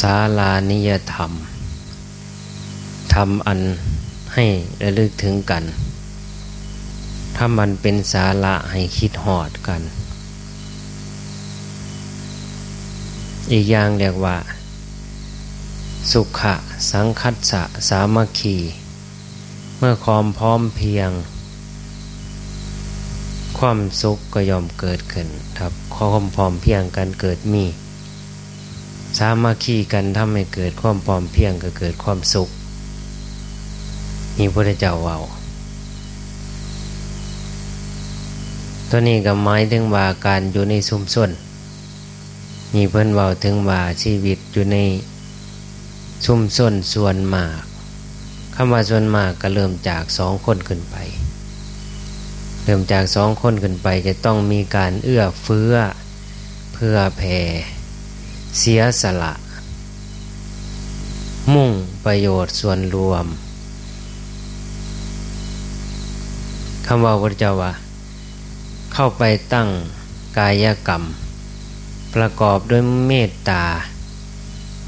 ศาลานิยธรรมทำอันให้ระลึกถึงกันถ้ามันเป็นสาระให้คิดหอดกัน อีกอย่างเรียกว่า สุขะสังคัสสะสามัคคี เมื่อความพร้อมเพียง ความสุขก็ยอมเกิดขึ้นครับความพร้อมเพียงกันเกิดมี สามัคคีกันทำให้เกิดความพร้อมเพียงก็เกิดความสุขนี่พระเจ้าเว่าตัวนี้ก็หมายถึงว่าการอยู่ในชุมชนมีเพิ่อนเว่าถึงว่าชีวิตอยู่ในชุมชนส่วนมากคำว่าส่วนมากก็เริ่มจากสองคนขึ้นไป เริ่มจากสองคนขึ้นไปจะต้องมีการเอื้อเฟื้อเพื่อแผ่ เสียสละ มุ่งประโยชน์ส่วนรวมคำว่าพระเจ้าว่าเข้าไปตั้งกายกรรม ประกอบด้วยเมตตา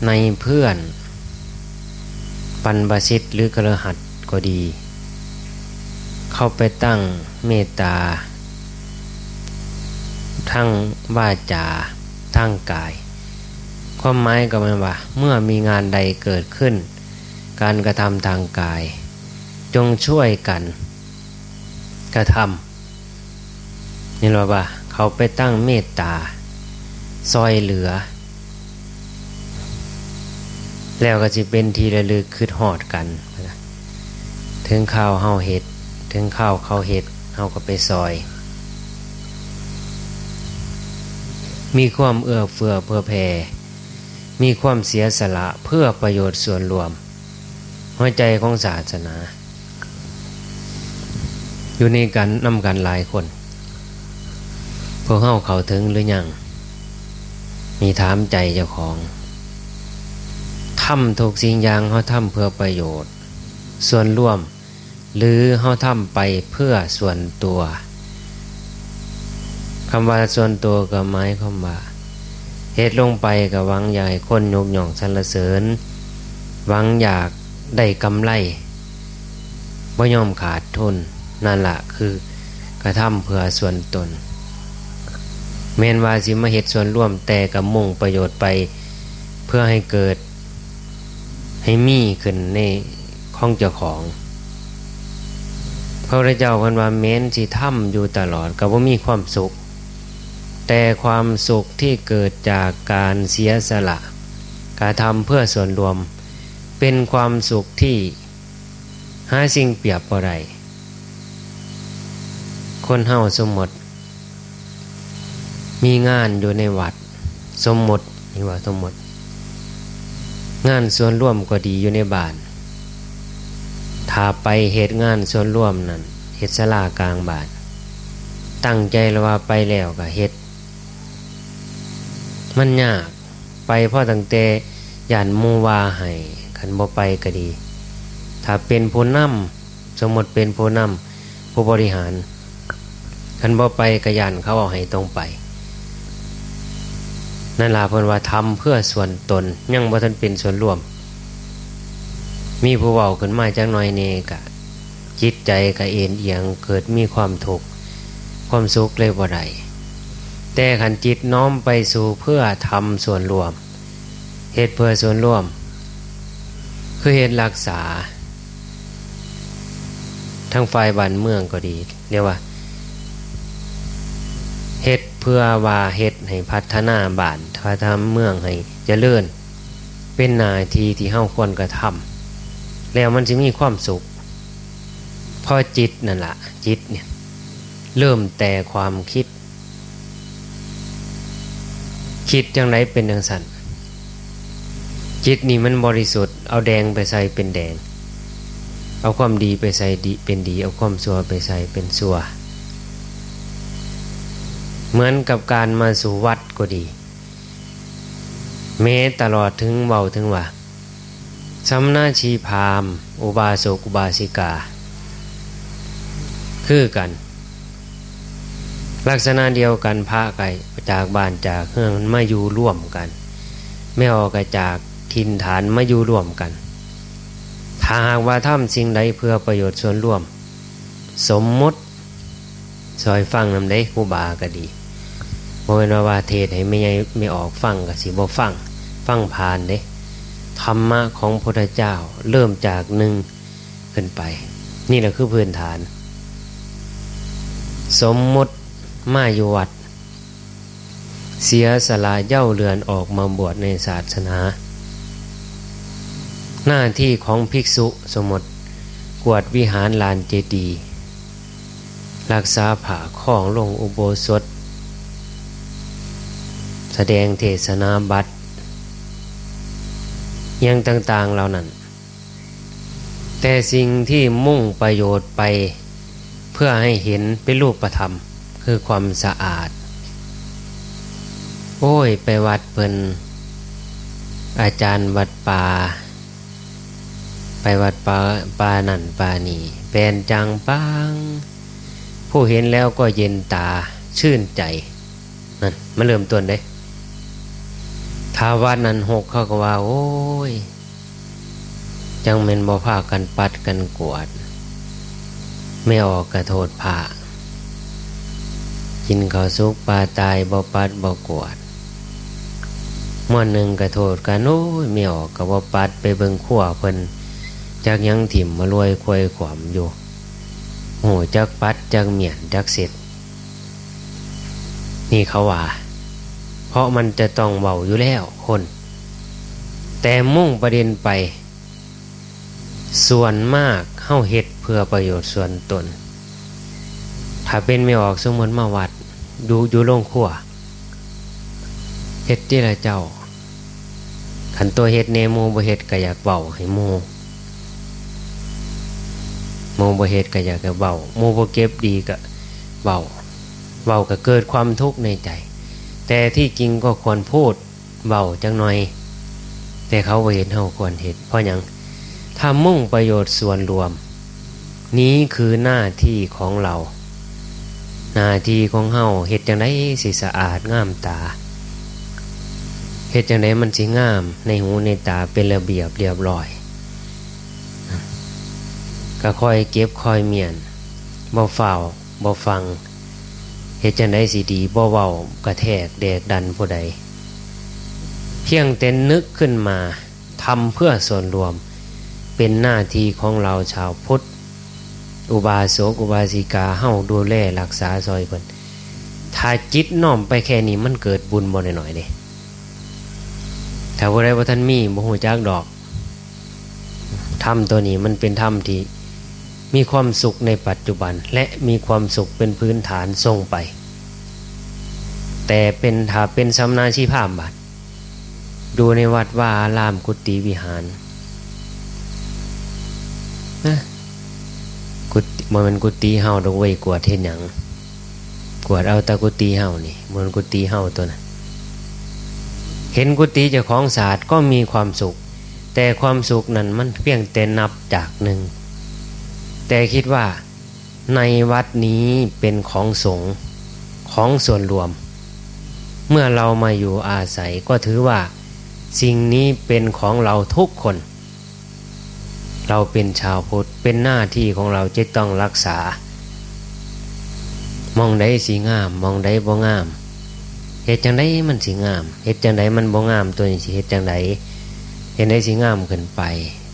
ในเพื่อน ปันบาสิทหรือกระหัดก็ดี เข้าไปตั้งเมตตา ทั้งวาจา ทั้งกาย ความหมายก็หมายว่า เมื่อมีงานใดเกิดขึ้น การกระทำทางกาย จงช่วยกัน กระทำนี่เราว่า เขาไปตั้งเมตตา ซอยเหลือ แล้วก็จะเป็นทีระลึกคืดหอดกัน ถึงข้าวเฮาเห็ด ถึงข้าวเขาเห็ดเฮาก็ไปซอยมีความเอื้อเฟื้อเพื่อแผ่ มีความเสียสละเพื่อประโยชน์ส่วนรวม หัวใจของศาสนา อยู่ในกันนำกันหลายคน พวกเข้าเขาถึงหรือยัง มีถามใจเจ้าของทำถูกสิ่งอย่างเขาทำเพื่อประโยชน์ ส่วนร่วม หรือเขาทำไปเพื่อส่วนตัวคำว่าส่วนตัวก็หมายความว่า เหตุลงไปกับวังใหญ่คนยกย่องสรรเสริญหวังอยากได้กำไรบ่ยอมขาดทุนนั่นแหละคือกระทำเพื่อส่วนตน เมนวาสิมาเหตุส่วนร่วมแต่กับมุ่งประโยชน์ไปเพื่อให้เกิด ให้มีขึ้นในข้องเจ้าของ พระเจ้าพันว่าเม้นที่ถ้ำอยู่ตลอดกับว่ามีความสุข แต่ความสุขที่เกิดจากการเสียสละการทำเพื่อส่วนรวม เป็นความสุขที่หาสิ่งเปรียบอะไรคนเฮาสมมติ มีงานอยู่ในวัด สมมตินี่ว่าสมมติ งานส่วนร่วมก็ดีอยู่ในบ้านถ้าไปเหตุงานส่วนร่วมนั้นเหตุสลากลางบานตั้งใจแล้วว่าไปแล้วก็เหตุ มันยากไปพ่อตั้งแต่ยานมูวาให้ขันบ่ไปก็ดี ถ้าเป็นผู้นำสมมติเป็นผู้นำผู้บริหารคันบ่ไปกระยันเขาเอาให้ตรงไป นั่นลาเพิ่นว่าทำเพื่อส่วนตนยังบ่ทันเป็นส่วนรวม มีผู้เว้าขึ้นมาจักหน่อยเนกะ จิตใจกะเอ็นเอียงเกิดมีความทุกข์ความสุขเลยบ่ได้ แต่ขันจิตน้อมไปสู่เพื่อทำส่วนรวม เหตุเพื่อส่วนรวม คือเหตุรักษา ทั้งฝ่ายบ้านเมืองก็ดีเรียกว่าเฮ็ดเพื่อว่าเฮ็ดให้พัฒนาบ้านพัฒนาเมืองให้เจริญ เป็นนาทีที่เฮาควรกระทำแล้วมันจะมีความสุขพอจิตนั่นละจิตเนี่ยเริ่มแต่ความคิด คิดจังไรเป็นจังสันจิตนี่มันบริสุทธิ์เอาแดงไปใส่เป็นแดง เอาความดีไปใส่ดีเป็นดี เอาความชั่วไปใส่เป็นชั่วเหมือนกับการมาสู่วัดก็ดี เมตลอดถึงเบาถึงว่าสำนาชีพาม อุบาสกอุบาสิกา คือกัน ลักษณะเดียวกันพระไก่จากบ้านจากเฮืองมาอยู่ร่วมกัน ไม่ออกจากทินฐานมาอยู่ร่วมกัน ถ้าหากว่าทำสิ่งใดเพื่อประโยชน์ส่วนร่วม สมมติซอยฟังนำได้คูบาก็ดีโมเนว่าเทศให้ไม่ไม่ออกฟังก็สิบ่ฟังฟังผ่านเด้ธรรมะของพระเจ้าเริ่มจากหนึ่งขึ้นไป นี่แหละคือพื้นฐาน สมมติ มาอยู่วัด เสียสละเย่าเรือนออกมาบวชในศาสนา หน้าที่ของภิกษุสมมติกวดวิหารลานเจดีย์รักษาผ่าข้องลงอุโบสถ แสดงเทศนาบัตรยังต่างๆเหล่านั้น แต่สิ่งที่มุ่งประโยชน์ไปเพื่อให้เห็นเป็นรูปธรรม คือความสะอาด โอ้ย ไปวัดเพิ่นอาจารย์วัดป่า ไปวัดป่าป่านั่นป่านี่แปลนจังปัง ผู้เห็นแล้วก็เย็นตาชื่นใจนั่นมาเริ่มต้นได้ถ้าวัดนั้นหกเขาก็ว่า โอ้ย จังเมนบ่ผ้ากันปัดกันกวด ไม่ออกกระโทษผ้า กินข้าวซุกปลาตายบ่ปัดบ่กวดม่วนหนึ่งกระโทษกันโอ้ยไม่ออกกับบ่ปัดไปเบิ่งขั้วเพิ่นจากยังถิ่มมารวยควยขวมอยู่โหจักปัดจักเหมียนจักเสร็จ นี่เขาว่า เพราะมันจะต้องเบาอยู่แล้วคน แต่มุ่งประเด็นไป ส่วนมากเข้าเฮ็ดเพื่อประโยชน์ส่วนตน ถ้าเป็นไม่ออกสมมติมาวัด ดูอยู่โรงครัวเฮ็ดที่ละเจ้าขันตัวเฮ็ดเนโมบเฮ็ดก็อยากเบาให้โมโมบเฮ็ดก็อยากจะเบาโมบเก็บดีก็เบาเบาก็เกิดความทุกข์ในใจ แต่ที่จริงก็ควรพูดเบาจังหน่อย แต่เขาเห็นเฮาควรเห็นเพราะหยังถ้ามุ่งประโยชน์ส่วนรวม นี้คือหน้าที่ของเรา น้าที่ของเฮาเฮ็ดจังไดสิสะอาดงามตาเฮ็ดจังไดมันสิงาม ในหูในตาเป็นระเบียบเรียบร้อย ก็คอยเก็บคอยเมียนบ่เฝ้าบ่ฟังเฮ็ดจังไดสิดีบ่เว้ากระแทกแดกดันผู้ใด เพียงแต่นึกขึ้นมาทำเพื่อส่วนรวมเป็นหน้าที่ของเราชาวพุทธ อุบาสกอุบาสิกาเฮาดูแลรักษาซอยเพิ่นถ้าจิตน้อมไปแค่นี้มันเกิดบุญบ่หน่อยๆเด้ถ้าว่าได้ว่าท่านมีบ่หูจักดอกธรรมตัวนี้มันเป็นธรรมที่มีความสุขในปัจจุบัน และมีความสุขเป็นพื้นฐานทรงไป แต่เป็นถ้าเป็นสำนาชีพามบัตดูในวัดว่าอารามกุฏิวิหารนะ กุฏิมันกุฏิเฮาดอกไว้กวดเห็นหยังกวดเอาตะกุฏิเฮานี่มันกุฏิเฮาตัวนั้นเห็นกุฏิเจ้าของศาสตร์ก็มีความสุข แต่ความสุขนั้นมันเพียงแต่นับจากหนึ่ง แต่คิดว่าในวัดนี้เป็นของสงฆ์ของส่วนรวม เมื่อเรามาอยู่อาศัยก็ถือว่า สิ่งนี้เป็นของเราทุกคน เราเป็นชาวพุทธเป็นหน้าที่ของเราจะต้องรักษา มองได้สีงาม มองได้บ่งามเหตุจังไดมันสิงามเหตุจังไดมันบ่งามตัวนี้เหตุจังไดเห็นได้สิงามขึ้นไป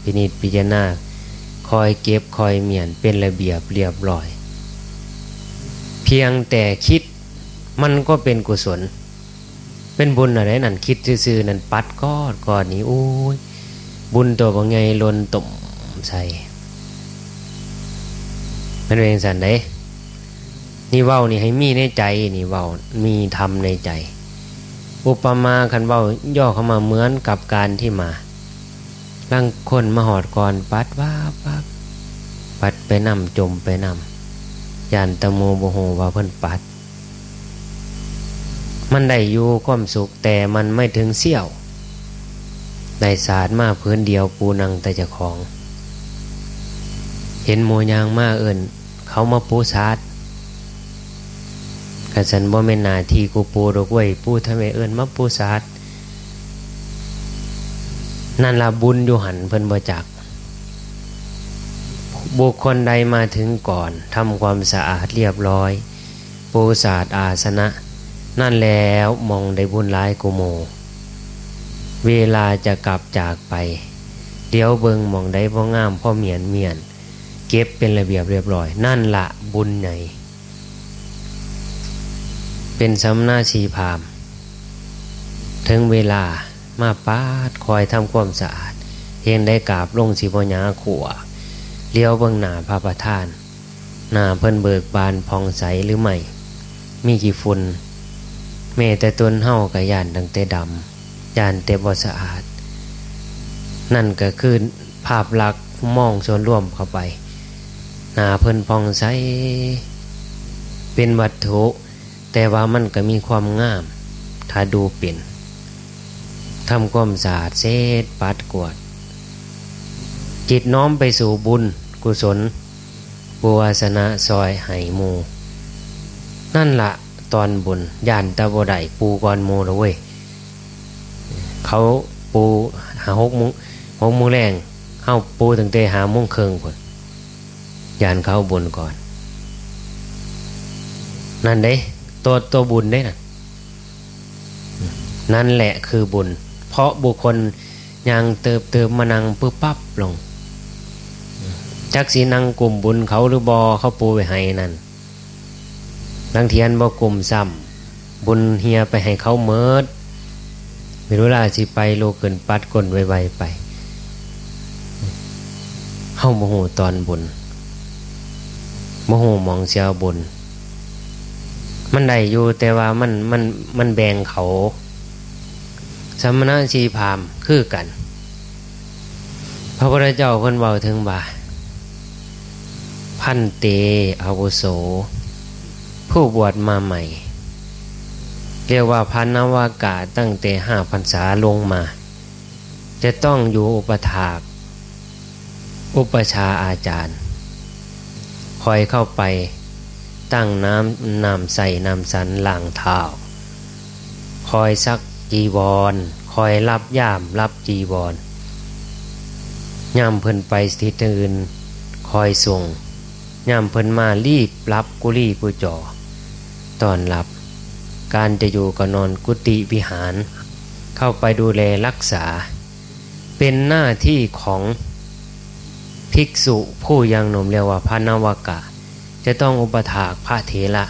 พินิจพิจารณาคอยเก็บคอยเมียนเป็นระเบียบเรียบร้อย เพียงแต่คิดมันก็เป็นกุศล เป็นบุญอะไรนั่นคิดซื่อๆนั่นปัดกอดกอดนี้โอ้ยบุญตัวบ่ไงลนตุ่ม ใส่มันเป็นสันไดนี่เว้านี่ให้มีในใจนี่เว้ามีธรรมในใจ อุปมาคันเว้าย่อเข้ามาเหมือนกับการที่มาลังคนมาหอดก่อนปัดว่าปัดปัดไปนำจมไปนำยานตะโมโบโหว่าเพิ่นปัด มันได้อยู่ความสุขแต่มันไม่ถึงเสี้ยวได้สาดมาพื้นเดียวปูนังแต่จะของ เห็นโมยางมาเอิญเขามาปูสาดกระสันบ่เมนนาทีกูปูดอกไว้ปูทำไมเอิญมาปูสาดนั่นละบุญอยู่หันเพิ่นบ่จัก บุคคลใดมาถึงก่อนทำความสะอาดเรียบร้อย ปูศาสตร์อาสนะ นั่นแล้วมองได้บุญร้ายกุโม เวลาจะกลับจากไป เดี๋ยวเบิงมองได้พ่องามพ่อเมียนเมียน เก็บเป็นระเบียบเรียบร้อย นั่นละบุญใหญ่ เป็นสำนาชีพาม ถึงเวลามาปาดคอยทำความสะอาดเห็นได้กราบลงสีปัญาขัวเลี้ยวเบื้องหน้าพระประธาน หน้าเพิ่นเบิกบานพองใสหรือไม่ มีกี่ฝุ่นเมแต่ตนเฮากับยานดังเตดำยานเตบสะอาด นั่นก็คือภาพลักษณ์มองส่วนร่วมเข้าไป หน้าเพิ่นพองใส เป็นวัตถุ แต่ว่ามันก็มีความงาม ถ้าดูเปลี่นทำความสะอาดเซตปัดกวด จิตน้อมไปสู่บุญกุศลบุวาสนะซอยไหโมนั่นละตอนบุญย่านตะบไดปูกอนโมละเว้ยเขาปูหาหกมุงหกมุงแรงเข้าปูตั้งแต่หามุงเคิงคน ยานเขาบุญก่อน นั่นเด้ตัวตัวบุญได้นะนั่นแหละคือบุญ เพราะบุคคลยังเติบเติมมานังปึ๊บปั๊บลงจักสีนังกลุ่มบุญเขาหรือบอเขาปูไปให้นั่นลังเทียนบอกลุ่มซ้ำบุญเฮียไปให้เขาเมิดไม่รู้ล่ะสิไปโลเกินปัดกลนไวๆไปเข้าโมโหตอนบุญ มโหมองเสียบุญมันได้อยู่แต่ว่ามันมันมันแบ่งเขา สมณะชีพามคือกัน พระพุทธเจ้าเพิ่นเบาถึงบ่า พันเตอาวุโส ผู้บวชมาใหม่ เรียกว่าพันนวากาตั้งแต่ห้าพรรษาลงมา จะต้องอยู่อุปถาก อุปชาอาจารย์ คอยเข้าไป ตั้งน้ำนำใส่นำสันหล่างเท้าคอยซักจีวร คอยรับย่ามรับจีวรย่ามเพิ่นไปสถิตอื่น คอยส่งย่ามเพิ่นมารีบรับกุลีกุจอตอนรับ การจะอยู่ก็นอนกุฏิวิหาร เข้าไปดูแลรักษา เป็นหน้าที่ของ ภิกษุผู้ยังหนุ่มเรียกว่าพระนวกะ จะต้องอุปถากพระเถระ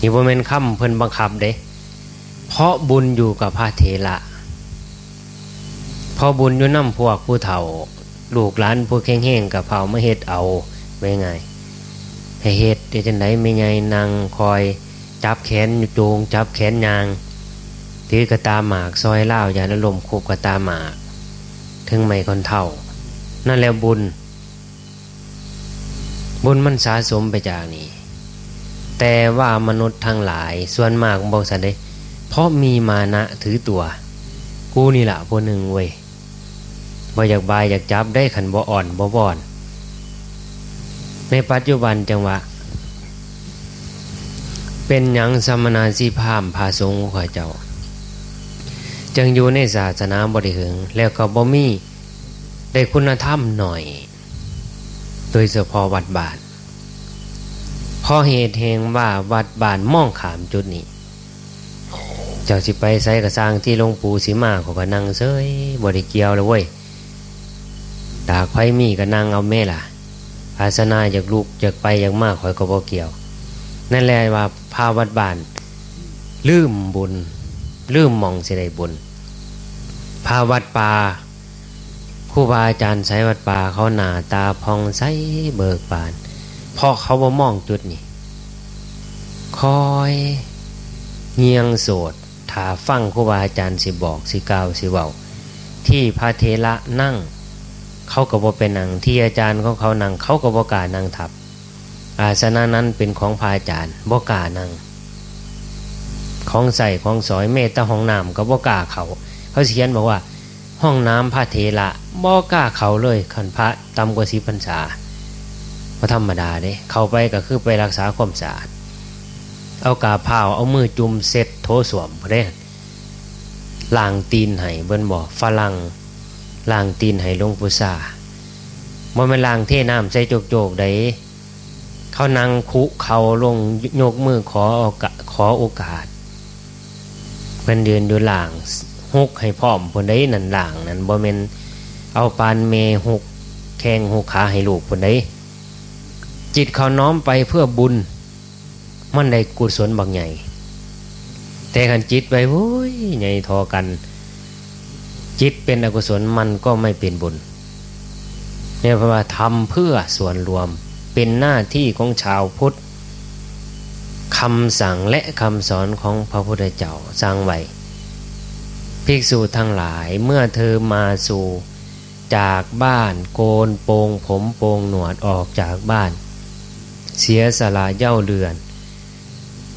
นี่ว่เป็นคำเพิ่นบังคับเด้เพราะบุญอยู่กับพระเถระพอบุญอยู่น้ำพวกผู้เฒ่า ลูกหลานผู้แข็งแห้งกับเผามาเฮ็ดเอาไม่ไงให้เฮ็ดเดี๋ยวจะไหนไม่ไงนางคอย จับแขนจูงจับแขนยางถือกระตาหมากซอยเล่าอย่าละลมคูบกระตาหมาก ถึงไม่คนเท่า นั่นแล้วบุญ บุญมันสะสมไปจากนี้ แต่ว่ามนุษย์ทั้งหลาย ส่วนมากบอกสันเดเพราะมีมานะถือตัว กูนี่แหละผู้หนึ่งเว้ยบ่อยากบายอยากจับได้ขันบ่อ่อนบ่บอน ในปัจจุบันจังหวะ เป็นยังสมณาสีพามพาสงฆ์ข้าเจ้าจึงอยู่ในศาสนาบริหึงแล้วก็บ่มี ได้คุณธรรมหน่อย โดยเฉพาะวัดบาทพอเหตุแห่งว่าวัดบานมองขามจุดนี้เจ้าสิไปใส่กระสร้างที่ลงปูสีมาขก็นั่งเซยบริเกียวเลยเว้ยดากไฟมีก็นั่งเอาแม่ล่ะ อาสนาอยากลูกอยากไปอยากมากข่อยก็บ่เกี่ยว นั่นแหละว่าพาวัดบานลืมบุญลืมมองสิได้บุญพาวัดป่า ครูบาอาจารย์ใช้วัดป่าเขาหนาตาพองใสเบิกบานเพราะเขาว่ามองจุดนี้คอยเงียงโสดถาฟังครูบาอาจารย์สิบอกสิกล่าวสิเบาที่พระเทระนั่ง เขาก็บ่เป็นนั่งที่อาจารย์ของเขานั่งเขาก็บ่กานั่งทับ อาสนะนั้นเป็นของพระอาจารย์บ่กานั่งของใส่ของสอยเมตตาห้องน้ำก็บ่กาเขา เขาเขียนบอกว่า ห้องน้ำพระเทระบ่กล้าเขาเลยขันพระตำกว่าสีพรรษาพระธรรมดาเด้เข้าไปก็คือไปรักษาความสะอาดเอากาเผาเอามือจุ่มเซ็ตโถสวมเด้ล่างตีนไห้เบิ้นบอกฝรั่งล่างตีนไห้ลงปู่ซาบ่แม่นล่างเทน้ำใส่โจกๆได้เขานั่งคุเขาลงโยกมือขอโอกาสขอโอกาสเพิ่นเดินอยู่ล่าง ฮุกให้พร้อมเพิ่นได้นั่นล่างนั่นบ่แม่นเอาปานเมฮุกแข้งฮุกขาให้ลูกเพิ่นได้จิตเขาน้อมไปเพื่อบุญ มันได้กุศลบางใหญ่ แต่ขันจิตไปโอ้ยใหญ่ทอกัน จิตเป็นอกุศลมันก็ไม่เป็นบุญเนี่ยเพราะว่าทำเพื่อส่วนรวมเป็นหน้าที่ของชาวพุทธคำสั่งและคำสอนของพระพุทธเจ้าสร้างไว้ ภิกษุทั้งหลายเมื่อเธอมาสู่จากบ้านโกนโปงผมโปงหนวดออกจากบ้าน เสียสละเย่าเรือน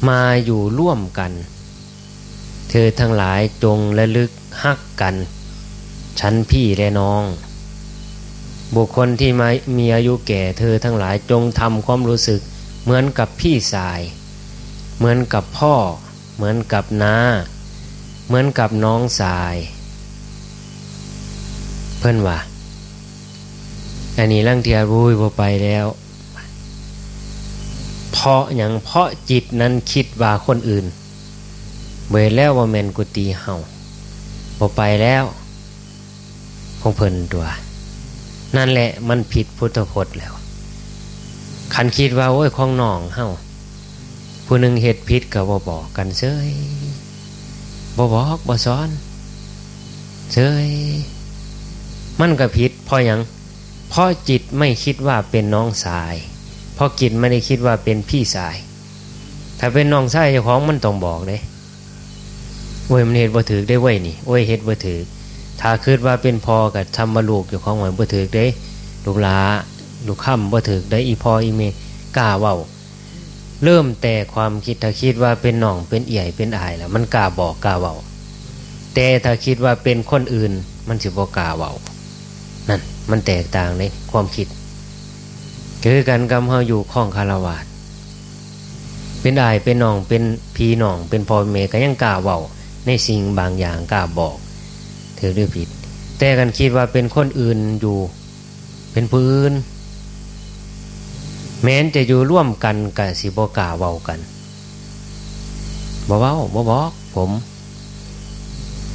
มาอยู่ร่วมกัน เธอทั้งหลายจงระลึกฮักกันฉันพี่และน้อง บุคคลที่มามีอายุแก่เธอทั้งหลายจงทำความรู้สึกเหมือนกับพี่สาย เหมือนกับพ่อ เหมือนกับน้า เหมือนกับน้องสาย เพื่อนว่าอันนี้ร่างเทียรุยพอไปแล้ว เพราะอย่างเพราะจิตนั้นคิดว่าคนอื่นเบยแล้วว่าแมนกุตีเห่าพอไปแล้วของเพิ่นตัว นั่นแหละมันผิดพุทธพจน์แล้ว คันคิดว่าโอ้ยของนองเห่าผู้หนึ่งเหตุผิดกับบ่บอกกันเซย บ่บอกบ่สอนเซยมันก็ผิดเพราะยังเพราะจิตไม่คิดว่าเป็นน้องสาย เพราะจิตไม่ได้คิดว่าเป็นพี่สาย ถ้าเป็นน้องชายเจ้าของมันต้องบอกเลยโอ้ยมันเห็ดบ่ถือได้ไว้นี่โอ้ยเห็ดบ่ถือถ้าคิดว่าเป็นพอกับทำมาลูกเจ้าของไว้บ่ถือได้ลูกหลาลูกค่ำบ่ถือได้อีพออีเมกล้าเว้า เริ่มแต่ความคิดถ้าคิดว่าเป็นน้องเป็นเอี่ยเป็นอายแล้วมันกล้าบอกกล้าเว้าแต่ถ้าคิดว่าเป็นคนอื่น มันสิบ่กล้าเว้านั่นมันแตกต่างในความคิด คือกันกำเฮาอยู่ข้องคารวาสเป็นอายเป็นน้องเป็นพี่น้อง เป็นพอเมก็ยังกล้าเว้าในสิ่งบางอย่างกล้าบอกถือด้วยผิด แต่กันคิดว่าเป็นคนอื่นอยู่ เป็นผู้น แม้นจะอยู่ร่วมกันกับสิบกาเว้ากันบ่เว้าบ่บอกผม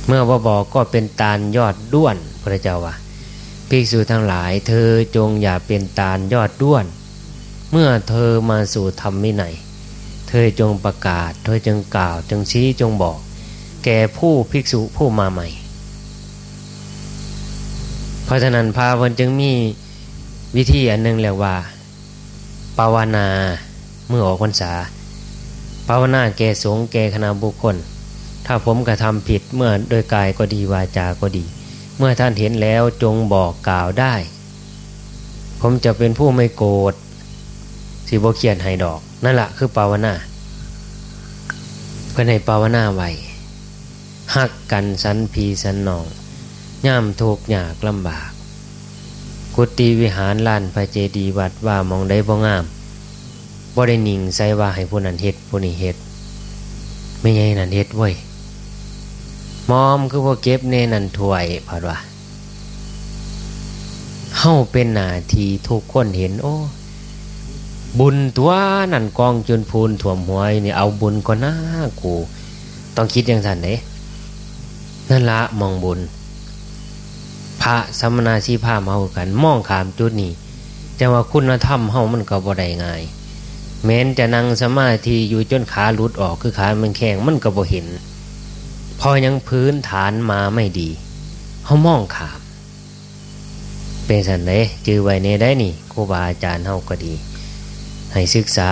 เมื่อบ่บอกก็เป็นตาลยอดด้วนพระเจ้าว่าภิกษุทั้งหลาย เธอจงอย่าเป็นตาลยอดด้วน เมื่อเธอมาสู่ธรรมวินัยเธอจงประกาศ เธอจงกล่าว จงชี้จงบอก แก่ผู้ภิกษุผู้มาใหม่ เพราะฉะนั้นพาวันจึงมีวิธีอันหนึ่งเรียกว่า ภาวนาเมื่อออกพรรษาภาวนาแก่สงแก่คณะบุคคล ถ้าผมกระทำผิดเมื่อโดยกายก็ดีวาจาก็ดี เมื่อท่านเห็นแล้วจงบอกกล่าวได้ ผมจะเป็นผู้ไม่โกรธสิบเขียนให้ดอก นั่นแหละคือภาวนาเพื่อให้ภาวนาไว้หักกันสันพีสันนองย่ำทุกข์ยากลำบาก กุฏิวิหารลานพระเจดีย์วัดว่ามองได้บ่งามบ่ได้นิ่งใส่ว่าให้ผู้นั้นเฮ็ดผู้นี้เฮ็ดไม่ใช่นั่นเฮ็ดเว้ยมอมคือพวกเก็บเนนันถวยพอดว่าเฮาเป็นหน้าทีทุกคนเห็น โอ้ บุญตัวนั่นกองจนพูนถ่วมหวยนี่เอาบุญก็น่ากู ต้องคิดอย่างสันเด้นั่นละมองบุญ พระสมณาชีพาเมากันมองขามจุดนี้แต่ว่าคุณธรรมเฮามันก็บ่ได้ง่าย แม้นจะนั่งสมาธิอยู่จนขาหลุดออกคือขามันแข็งมันก็บ่เห็น พอยังพื้นฐานมาไม่ดีเฮามองขาม เป็นสันเด้จือไว้ในได้นี่ครูบาอาจารย์เฮาก็ดี ให้ศึกษา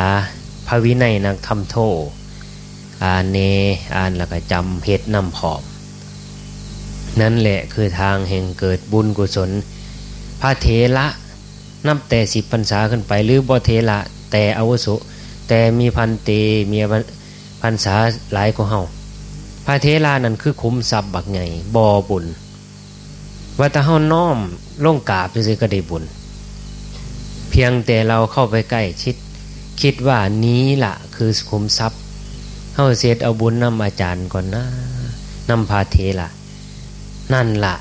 พระวินัยนักธรรมโท อ่านเนอ่านแล้วก็จำเพชรนำผอม นั่นแหละคือทางแห่งเกิดบุญกุศล พระเทระนับแต่สิบพรรษาขึ้นไป หรือบ่เทระแต่อาวุโสแต่มีพันเตมีพรรษาหลายกว่าเฮาพระเทระนั่นคือคุ้มทรัพย์บักไงบ่อบุญว่าแต่เฮาน้อมล่งกาบซื่อก็ได้บุญ เพียงแต่เราเข้าไปใกล้ชิด คิดว่านี้ล่ะคือคุ้มทรัพย์เฮาเสียดเอาบุญนำอาจารย์ก่อนนะนำพาเทระ นั่นละ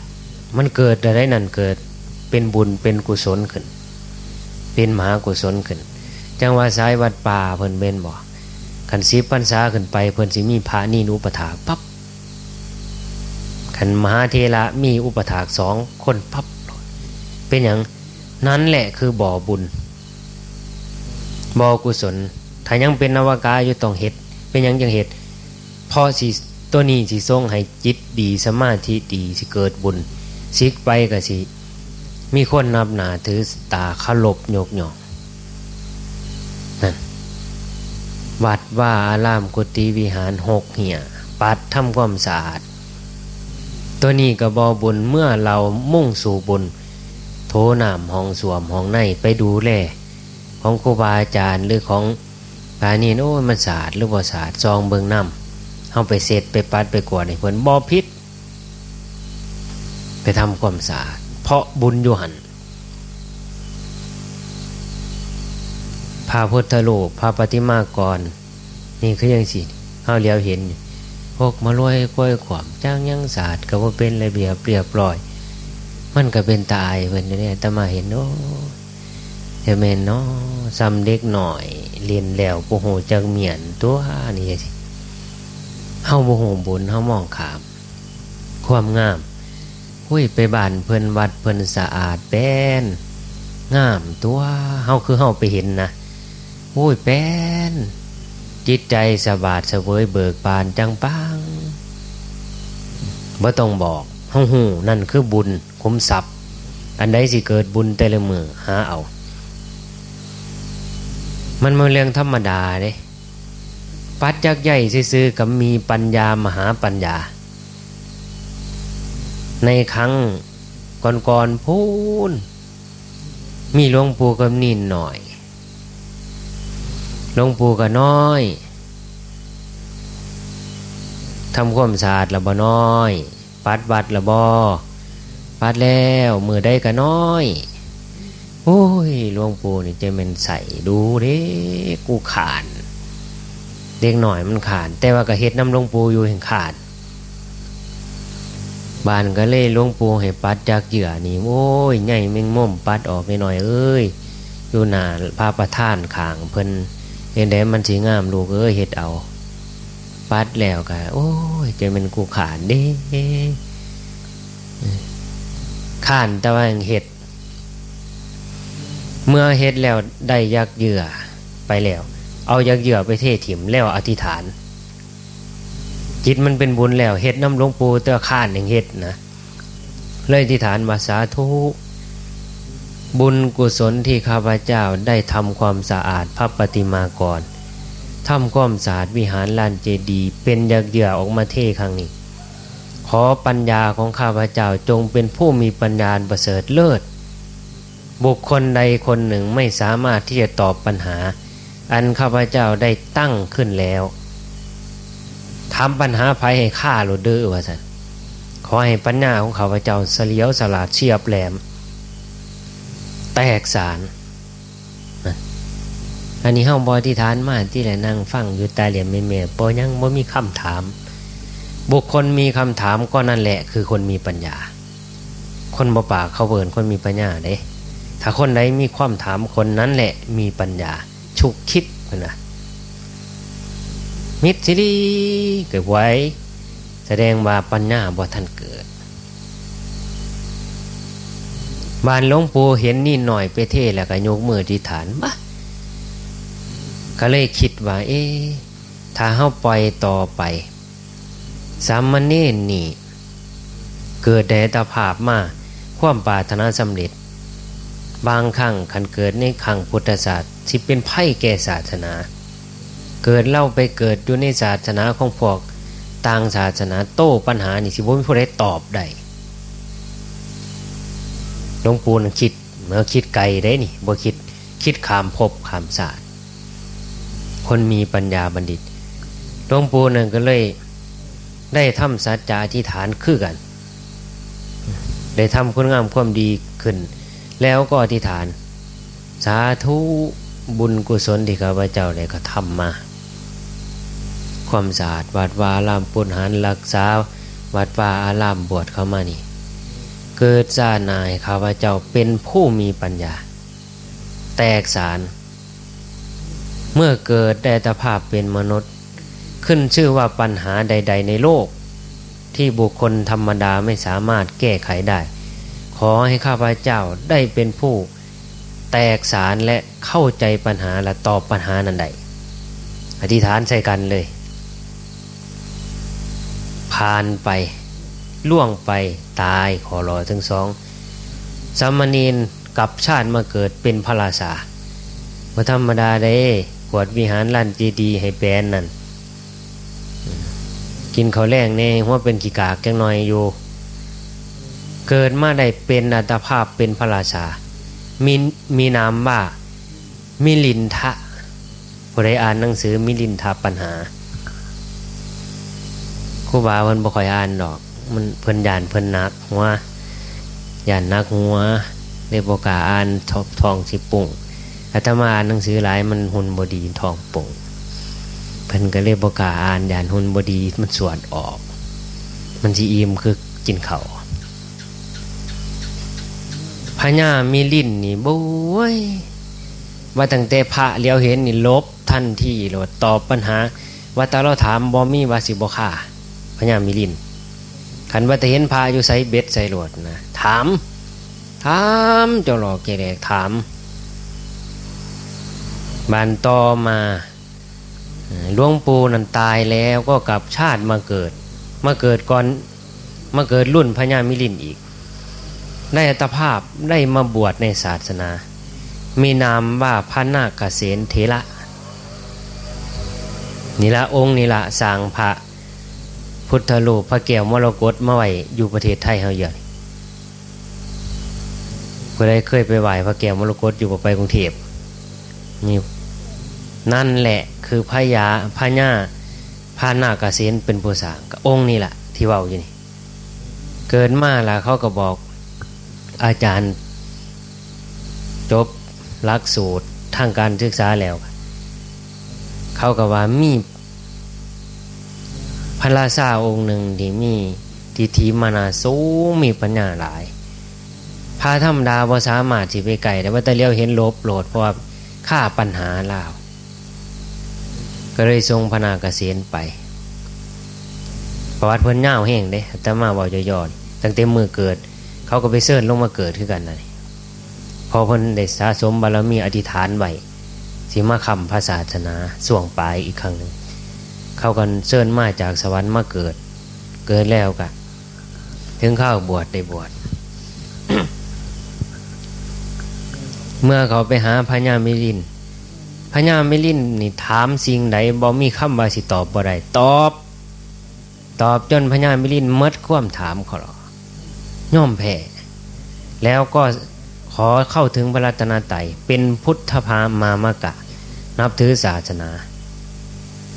มันเกิดอะไรนั่นเกิดเป็นบุญเป็นกุศลขึ้น เป็นมหากุศลขึ้น จังว่าสายวัดป่าเพิ่นเบนบอกขันสีพรรษาขึ้นไปเพิ่นสิมีพระนี่นุปถาปั๊บขันมหาเทระมีอุปถากสองคนปั๊บเป็นอย่างนั้นแหละคือบ่อบุญบ่อกุศลถ้ายังเป็นนวากาอยู่ต้องเห็ดเป็นอย่างยังเห็ดพอสิ ตัวนี้สิทรงให้จิตดีสมาธิดีสิเกิดบุญสิกไปก็สิ มีคนนับหนาถือตาขลบโยกหยอกนั่นวัดว่าอารามกุฏิวิหารหกเหี่ยปัดทำความสะอาด ตัวนี้ก็บอบุญเมื่อเรามุ่งสู่บุญ โทนามห้องสวมห้องในไปดูแลของครูบาอาจารย์หรือของปานีโอ้มันสะอาดหรือบ่สะอาดจองเบิงน้ำ เอาไปเสร็จไปปัดไปกวาดให้เพิ่นบ่อพิษ ไปทำความสะอาดเพราะบุญอยู่หันพระพุทธรูปพระปฏิมากร นี่คือยังสิเขาเลี้ยวเห็น พวกมาลอยกล้วยขวามจ้างยังศาสตร์ก็ว่าเป็นระเบียบเรียบร้อย มันก็เป็นตายเพิ่นเนี่ยแต่มาเห็นโอ้จะเมนเนาะซ้ำเด็กหน่อย เรียนแล้วโอ้โหจังเหมียนตัวนี่สิ เฮาโมโหบุญเฮามองขาม ความงามหุ้ยไปบ้านเพิ่นวัดเพิ่นสะอาดแป้น งามตัวเฮาคือเฮาไปเห็นนะหุ้ยแป้น จิตใจสบาดเสวยเบิกบานจังปังบ่ต้องบอกเฮาหูนั่นคือบุญคุ้มทรัพย์ อันใดสิเกิดบุญแต่ละมือหาเอา มันมาเรื่องธรรมดาเด้ ปัดยักใหญ่ซื้อๆกับมีปัญญามหาปัญญา ในครั้งก่อนๆพูนมีหลวงปู่กับนินหน่อยหลวงปู่กับน้อยทำความสะอาดละบ่น้อย ปัดวัดละบ่ปัดแล้วมือได้กับน้อยโอ้ยหลวงปู่นี่จะเป็นใส่ดูเด้กูขาน เด็กหน่อยมันขาด แต่ว่าก็เฮ็ดน้ำหลวงปู่อยู่แห่งขาดบานก็เลยหลวงปู่ให้ปัดจากเหยื่อนี่โอ้ยใหญ่แมงม่มปัดออกไปหน่อยเอ้ยอยู่หนาพระประท่านขางเพิ่นเห็นได้มันสีงามลูกเอ้ยเฮ็ดเอา ปัดแล้วก็โอ้ยจะเป็นกูขานเด้ขานแต่ว่าเห็ด เมื่อเฮ็ดแล้วได้ยักเหยื่อไปแล้ว เอายักเหยื่อไปเทถิ่มแล้วอธิษฐาน จิตมันเป็นบุญแล้วเฮ็ดน้ำหลวงปู่เตื้อข้านอย่างเฮ็ดนะเลยอธิษฐานมาสาธุบุญกุศลที่ข้าพเจ้าได้ทำความสะอาดพระปฏิมากรทำความสะอาดวิหารลานเจดีย์เป็นยักเหยื่อออกมาเทครั้งนี้ ขอปัญญาของข้าพเจ้าจงเป็นผู้มีปัญญาประเสริฐเลิศ บุคคลใดคนหนึ่งไม่สามารถที่จะตอบปัญหา อันข้าพเจ้าได้ตั้งขึ้นแล้วทำปัญหาภัยให้ข้าโลดเดอร์ว่าสันขอให้ปัญญาของข้าพเจ้าเสลียวสลาดเฉียบแหลม แตกสารอันนี้ห้องบอที่ฐานมาที่ไหนนั่งฟังอยู่ตาเหลี่ยมเมเมปอยังบ่มีคำถาม บุคคลมีคำถามก็นั่นแหละ คือคนมีปัญญา คนบ่ปากเขาเบินคนมีปัญญาเด้ถ้าคนใดมีความถามคนนั้นแหละมีปัญญา ฉุกคิดนะมิตรสิริเกิดไว้ แสดงว่าปัญญาบ่ทันเกิด บานหลวงปู่เห็นนี่หน่อยไปเทแล้วก็ยกมือที่ฐานมาก็เลยคิดว่า เอ๊ถ้าเฮาปล่อยต่อไป สามเณรนี่ เกิดแดตาภาพมา ความปรารถนาสำเร็จ บางครั้งคันเกิดในขังพุทธศาสตร์ที่เป็นไพ่แก่ศาสนา เกิดเล่าไปเกิดอยู่ในศาสนาของพวกต่างศาสนาโต้ปัญหานี่สิบ่มีผู้ใดตอบได้หลวงปู่คิดเมื่อคิดไกลได้นี่บ่คิดคิดขามภพขามศาสตร์ คนมีปัญญาบัณฑิตหลวงปู่นั่นก็เลยได้ทำสัจจะอธิษฐานคือกัน ได้ทำคุณงามความดีขึ้น แล้วก็อธิษฐาน สาธุบุญกุศลที่ข้าพเจ้าได้กระทำมา ความสะอาดวาดวาลามปุนหันรักษาวัดป่าอารามบวชเข้ามานี่ เกิดซานายข้าพเจ้าเป็นผู้มีปัญญา แตกสาร เมื่อเกิดได้ตภาพเป็นมนุษย์ ขึ้นชื่อว่าปัญหาใด ๆ ในโลก ที่บุคคลธรรมดาไม่สามารถแก้ไขได้ ขอให้ข้าพเจ้าได้เป็นผู้แตกสารและเข้าใจปัญหาและตอบปัญหานั้นใดอธิษฐานใส่กันเลย ผ่านไป ล่วงไปตายขอรอทั้งสองสามเณรกับชาติมาเกิดเป็นพระราชาว่าธรรมดาได้กวดวิหารลั่นจีดีให้แปลนนั่น กินเขาวแรงเน่ว่าเป็นกีกากจังหน่อยอยู่ เกิดมาได้เป็นอัตภาพเป็นพระราชา มีมีนามว่ามิลินทะผู้ใดอ่านหนังสือมิลินทะปัญหาครูบาเพิ่นบ่ค่อยอ่านดอก มันเพิ่นยานเพิ่นนักหัวยานนักหัวเลยบกาอ่านทบทองสิปุ่งอาตมาอ่านหนังสือหลายมันหุ่นบดีทองปุ่งเพิ่นก็เลยบกาอ่านยานหุ่นบดีมันสวดออก มันสิอิ่มคือกินเขาว พญามีลิ้นนี่บุ้ยว่าตั้งแต่พระเลี้ยวเห็นนี่ลบทันทีโหลดตอบปัญหา ว่าตาเราถามบอมีวาสิบค่าพญามีลิ้นขันว่าแต่เห็นพระอยู่ใส่เบ็ดใส่โหลดนะถาม ถามเจ้าหลอกเกเรกถามบานต่อมาหลวงปู่นันตายแล้วก็กลับชาติมาเกิด มาเกิดก่อนมาเกิดรุ่นพญามิลินอีก ได้อัตภาพได้มาบวชในศาสนา มีนามว่าพระนาคเษนเทระนี่ละองค์นี่ละสร้างพระพุทธรูปพระแก้วมรกตมาไหวอยู่ประเทศไทยเฮาเยอะผู้ใดเคยไปไหว้พระแก้วมรกตอยู่บ่ไปกรุงเทพนี่นั่นแหละคือพญาพระญาพานาคเสนเป็นผู้สร้างองค์นี่แหละที่เว้าอยู่นี่ เกิดมาแล้วเขาก็บอก อาจารย์ จบหลักสูตรทางการศึกษาแล้ว เขาก็ว่ามีพระราชาองค์หนึ่งที่มีทิฏฐิมานาสูงมีปัญญาหลายพาธรรมดาบ่สามารถสิไปไก่แต่ว่าแต่เลี้ยวเห็นลบโหลดเพราะว่าค่าปัญหาลาว ก็เลยทรงพนาเกษียณไป ประวัติเพิ่นเน่าแห้งเด้แต่มาบอกย่อนตั้งแต่มือเกิด เขาก็ไปเสิร์นลงมาเกิดขึ้นกันเลยพอเพิ่นได้สะสมบารมีอธิษฐานไว้สิมาคำพระศาสนาส่วงปลายอีกครั้งหนึ่งเขากันเสิร์นมาจากสวรรค์มาเกิด เกิดแล้วกะถึงเข้าบวชได้บวชเมื่อเขาไปหาพญามิลินพญามิลินนี่ถามสิ่งใดบ่มีคำว่าสิตอบบ่ได้ตอบ ตอบจนพญามิลินหมดความถามเขาหรอ ย่อมแพ้แล้วก็ขอเข้าถึงพระรัตนตรัยเป็นพุทธพามามกะ นับถือศาสนา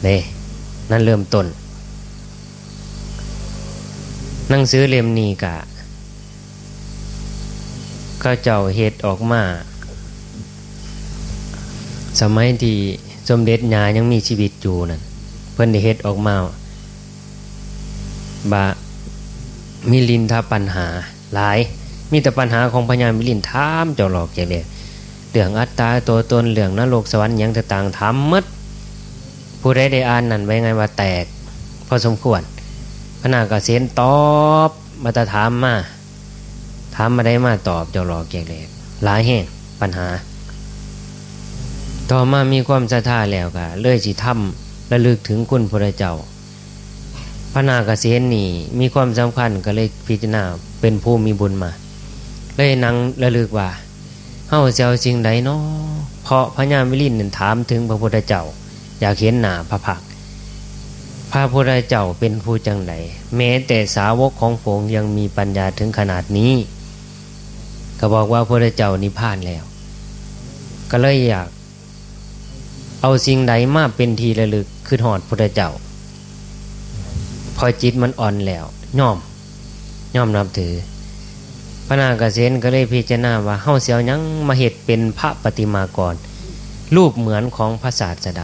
เน่นั่นเริ่มต้น หนังสือเล่มนี้กะก็เจ้าเฮ็ดออกมา สมัยที่สมเด็จญายังมีชีวิตอยู่นั่นเพิ่นได้เฮ็ดออกมาบา มิลินทาปัญหาหลาย มีแต่ปัญหาของพญามิลินถามเจ้าหลอกอย่างเดียวเรื่องอัตตาตัวตนเรื่องนรกสวรรค์ยังต่างๆถามหมดผู้ใดได้อ่านนั่นไว้ไงว่าแตก พอสมควรพนาเกษนตอบมาตรถามมาถามมาได้มาตอบเจ้าหลอกอย่างเดียวหลายแห่งปัญหา ต่อมามีความศรัทธาแล้วก็เลยสิทำระลึกถึงคุณพระเจ้า พระนาคเษนนี่มีความสำคัญก็เลยพิจารณาเป็นผู้มีบุญมา เลยนังระลึกว่าเฮาเจ้าสิงใดเนาะเพราะพระญามิลินนั่นถามถึงพระพุทธเจ้า อยากเห็นหน้าพระพักพระพุทธเจ้าเป็นผู้จังไดแม้แต่สาวกของพระองยังมีปัญญาถึงขนาดนี้ ก็บอกว่าพระพุทธเจ้านิพพานแล้ว ก็เลยอยาก เอาสิ่งใดมาเป็นทีระลึกคือหอดพุทธเจ้า พอจิตมันอ่อนแล้วย่อมย่อมนับถือ พระนางกเษนก็เลยพิจารณาว่าเฮาเสียวยังมาเหตุเป็นพระปฏิมากร รูปเหมือนของพระศาสดา